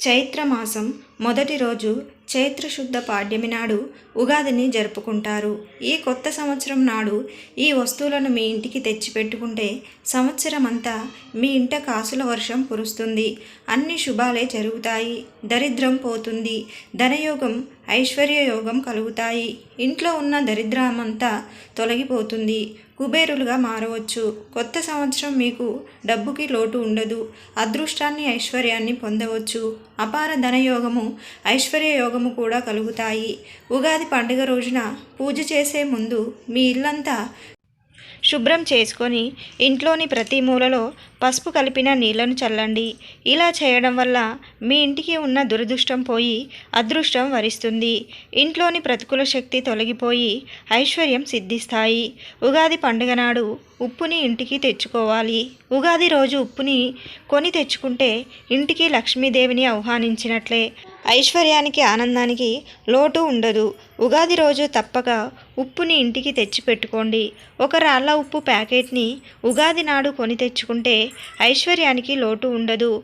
చైత్రమాసం మొదటి రోజు చైత్రశుద్ధ పాడ్యమి నాడు ఉగాదిని జరుపుకుంటారు. ఈ కొత్త సంవత్సరం నాడు ఈ వస్తువులను మీ ఇంటికి తెచ్చిపెట్టుకుంటే సంవత్సరం అంతా మీ ఇంట కాసుల వర్షం కురుస్తుంది. అన్ని శుభాలే జరుగుతాయి. దరిద్రం పోతుంది. ధనయోగం ఐశ్వర్య యోగం కలుగుతాయి. ఇంట్లో ఉన్న దరిద్రమంతా తొలగిపోతుంది. కుబేరులుగా మారవచ్చు. కొత్త సంవత్సరం మీకు డబ్బుకి లోటు ఉండదు. అదృష్టాన్ని ఐశ్వర్యాన్ని పొందవచ్చు. అపార ధనయోగము ఐశ్వర్య యోగము కూడా కలుగుతాయి. ఉగాది పండుగ రోజున పూజ చేసే ముందు మీ ఇల్లంతా శుభ్రం చేసుకొని ఇంట్లోని ప్రతి మూలలో పసుపు కలిపిన నీళ్ళను చల్లండి. ఇలా చేయడం వల్ల మీ ఇంటికి ఉన్న దురదృష్టం పోయి అదృష్టం వరిస్తుంది. ఇంట్లోని ప్రతికూల శక్తి తొలగిపోయి ఐశ్వర్యం సిద్ధిస్తాయి. ఉగాది పండుగ నాడు ఉప్పుని ఇంటికి తెచ్చుకోవాలి. ఉగాది రోజు ఉప్పుని కొని తెచ్చుకుంటే ఇంటికి లక్ష్మీదేవిని ఆహ్వానించినట్లే. ఐశ్వర్యానికి ఆనందానికి లోటు ఉండదు. ఉగాది రోజు తప్పక ఉప్పుని ఇంటికి తెచ్చి పెట్టుకోండి ఒక రాళ్ళ ఉప్పు ప్యాకెట్ని ఉగాది నాడు కొని తెచ్చుకుంటే ఐశ్వర్యానికి లోటు ఉండదు.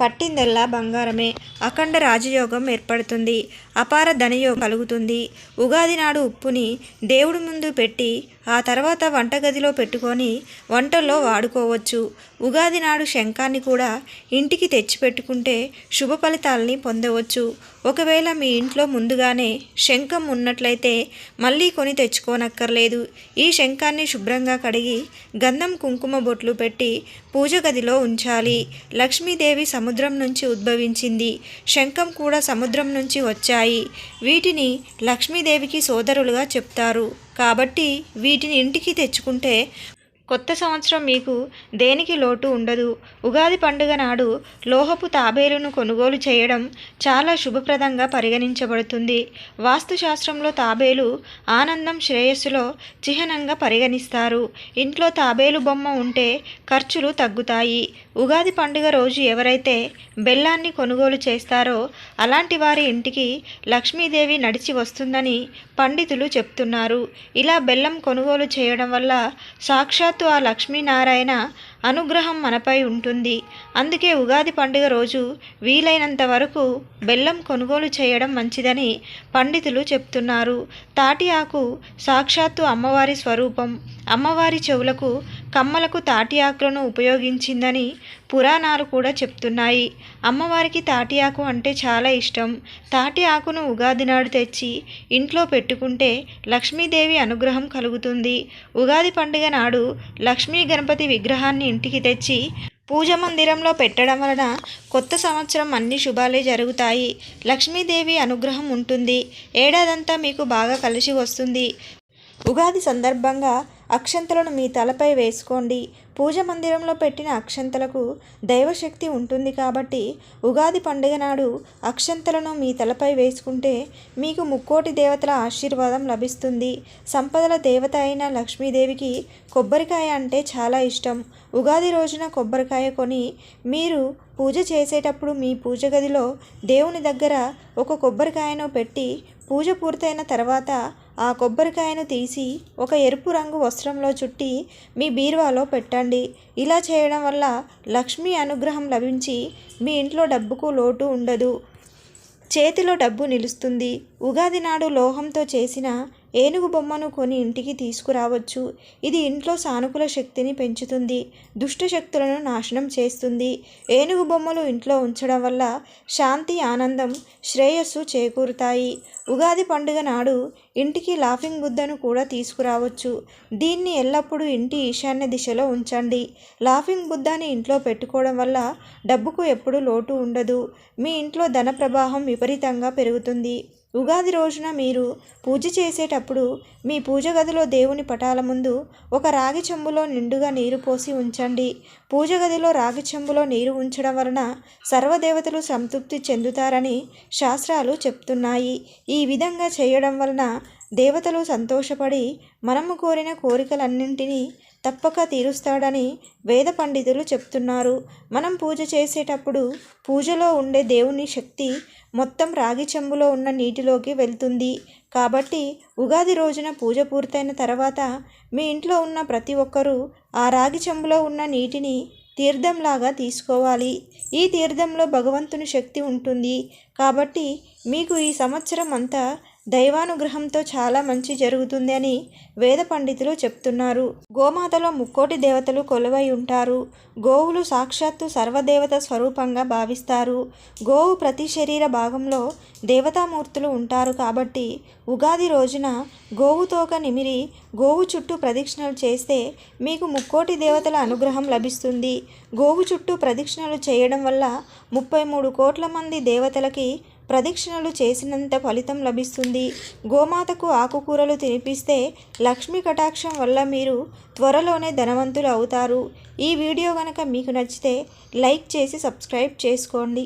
పట్టిందల్లా బంగారమే. అఖండ రాజయోగం ఏర్పడుతుంది. అపార ధనయో కలుగుతుంది. ఉగాది నాడు ఉప్పుని దేవుడి ముందు పెట్టి ఆ తర్వాత వంటగదిలో పెట్టుకొని వంటల్లో వాడుకోవచ్చు. ఉగాది నాడు శంఖాన్ని కూడా ఇంటికి తెచ్చిపెట్టుకుంటే శుభ ఫలితాలని పొందవచ్చు. ఒకవేళ మీ ఇంట్లో ముందుగానే శంఖం ఉన్నట్లయితే మళ్ళీ కొని తెచ్చుకోనక్కర్లేదు. ఈ శంఖాన్ని శుభ్రంగా కడిగి గంధం కుంకుమ బొట్లు పెట్టి పూజ గదిలో ఉంచాలి. లక్ష్మీదేవి సముద్రం నుంచి ఉద్భవించింది. శంఖం కూడా సముద్రం నుంచి వచ్చాయి. వీటిని లక్ష్మీదేవికి సోదరులుగా చెప్తారు. కాబట్టి వీటిని ఇంటికి తెచ్చుకుంటే కొత్త సంవత్సరం మీకు దేనికి లోటు ఉండదు. ఉగాది పండుగ నాడు లోహపు తాబేలును కొనుగోలు చేయడం చాలా శుభప్రదంగా పరిగణించబడుతుంది. వాస్తుశాస్త్రంలో తాబేలు ఆనందం శ్రేయస్సులో చిహ్నంగా పరిగణిస్తారు. ఇంట్లో తాబేలు బొమ్మ ఉంటే ఖర్చులు తగ్గుతాయి. ఉగాది పండుగ రోజు ఎవరైతే బెల్లాన్ని కొనుగోలు చేస్తారో అలాంటి వారి ఇంటికి లక్ష్మీదేవి నడిచి వస్తుందని పండితులు చెప్తున్నారు. ఇలా బెల్లం కొనుగోలు చేయడం వల్ల సాక్షాత్ సాక్షాత్తు ఆ లక్ష్మీనారాయణ అనుగ్రహం మనపై ఉంటుంది. అందుకే ఉగాది పండుగ రోజు వీలైనంత వరకు బెల్లం కొనుగోలు చేయడం మంచిదని పండితులు చెప్తున్నారు. తాటి ఆకు సాక్షాత్తు అమ్మవారి స్వరూపం. అమ్మవారి చెవులకు కమ్మలకు తాటి ఆకులను ఉపయోగించిందని పురాణాలు కూడా చెప్తున్నాయి. అమ్మవారికి తాటి ఆకు అంటే చాలా ఇష్టం. తాటి ఆకును ఉగాది నాడు తెచ్చి ఇంట్లో పెట్టుకుంటే లక్ష్మీదేవి అనుగ్రహం కలుగుతుంది. ఉగాది పండుగ నాడు లక్ష్మీ గణపతి విగ్రహాన్ని ఇంటికి తెచ్చి పూజ మందిరంలో పెట్టడం వలన కొత్త సంవత్సరం అన్ని శుభాలే జరుగుతాయి. లక్ష్మీదేవి అనుగ్రహం ఉంటుంది. ఏడాదంతా మీకు బాగా కలిసి వస్తుంది. ఉగాది సందర్భంగా అక్షంతలను మీ తలపై వేసుకోండి. పూజ మందిరంలో పెట్టిన అక్షంతలకు దైవశక్తి ఉంటుంది కాబట్టి ఉగాది పండుగ నాడు అక్షంతలను మీ తలపై వేసుకుంటే మీకు ముక్కోటి దేవతల ఆశీర్వాదం లభిస్తుంది. సంపదల దేవత అయిన లక్ష్మీదేవికి కొబ్బరికాయ అంటే చాలా ఇష్టం. ఉగాది రోజున కొబ్బరికాయ కొని మీరు పూజ చేసేటప్పుడు మీ పూజ గదిలో దేవుని దగ్గర ఒక కొబ్బరికాయను పెట్టి పూజ పూర్తయిన తర్వాత ఆ కొబ్బరికాయను తీసి ఒక ఎరుపు రంగు వస్త్రంలో చుట్టి మీ బీరువాలో పెట్టండి. ఇలా చేయడం వల్ల లక్ష్మీ అనుగ్రహం లభించి మీ ఇంట్లో డబ్బుకు లోటు ఉండదు. చేతిలో డబ్బు నిలుస్తుంది. ఉగాది నాడు లోహంతో చేసిన ఏనుగు బొమ్మను కొని ఇంటికి తీసుకురావచ్చు. ఇది ఇంట్లో సానుకూల శక్తిని పెంచుతుంది. దుష్ట శక్తులను నాశనం చేస్తుంది. ఏనుగు బొమ్మలు ఇంట్లో ఉంచడం వల్ల శాంతి ఆనందం శ్రేయస్సు చేకూరుతాయి. ఉగాది పండుగ నాడు ఇంటికి లాఫింగ్ బుద్ధను కూడా తీసుకురావచ్చు. దీన్ని ఎల్లప్పుడూ ఇంటి ఈశాన్య దిశలో ఉంచండి. లాఫింగ్ బుద్ధాన్ని ఇంట్లో పెట్టుకోవడం వల్ల డబ్బుకు ఎప్పుడు లోటు ఉండదు. మీ ఇంట్లో ధన ప్రవాహం విపరీతంగా పెరుగుతుంది. ఉగాది రోజున మీరు పూజ చేసేటప్పుడు మీ పూజ గదిలో దేవుని పటాల ముందు ఒక రాగి చెంబులో నిండుగా నీరు పోసి ఉంచండి. పూజ గదిలో రాగి చెంబులో నీరు ఉంచడం వలన సర్వదేవతలు సంతృప్తి చెందుతారని శాస్త్రాలు చెప్తున్నాయి. ఈ విధంగా చేయడం వలన దేవతలు సంతోషపడి మనము కోరిన కోరికలన్నింటినీ తప్పక తీరుస్తాడని వేద పండితులు చెప్తున్నారు. మనం పూజ చేసేటప్పుడు పూజలో ఉండే దేవుని శక్తి మొత్తం రాగి చెంబులో ఉన్న నీటిలోకి వెళ్తుంది. కాబట్టి ఉగాది రోజున పూజ పూర్తయిన తర్వాత మీ ఇంట్లో ఉన్న ప్రతి ఒక్కరూ ఆ రాగి చెంబులో ఉన్న నీటిని తీర్థంలాగా తీసుకోవాలి. ఈ తీర్థంలో భగవంతుని శక్తి ఉంటుంది. కాబట్టి మీకు ఈ సంవత్సరం అంతా దైవానుగ్రహంతో చాలా మంచి జరుగుతుంది అని వేద పండితులు చెప్తున్నారు. గోమాతలో ముక్కోటి దేవతలు కొలువై ఉంటారు. గోవులు సాక్షాత్తు సర్వదేవత స్వరూపంగా భావిస్తారు. గోవు ప్రతి శరీర భాగంలో దేవతామూర్తులు ఉంటారు కాబట్టి ఉగాది రోజున గోవు తోక నిమిరి గోవు చుట్టూ ప్రదక్షిణలు చేస్తే మీకు ముక్కోటి దేవతల అనుగ్రహం లభిస్తుంది. గోవు చుట్టూ ప్రదక్షిణలు చేయడం వల్ల ముప్పై మూడు కోట్ల మంది దేవతలకి ప్రదక్షిణలు చేసినంత ఫలితం లభిస్తుంది. గోమాతకు ఆకుకూరలు తినిపిస్తే లక్ష్మీ కటాక్షం వల్ల మీరు త్వరలోనే ధనవంతులు అవుతారు. ఈ వీడియో కనుక మీకు నచ్చితే లైక్ చేసి సబ్స్క్రైబ్ చేసుకోండి.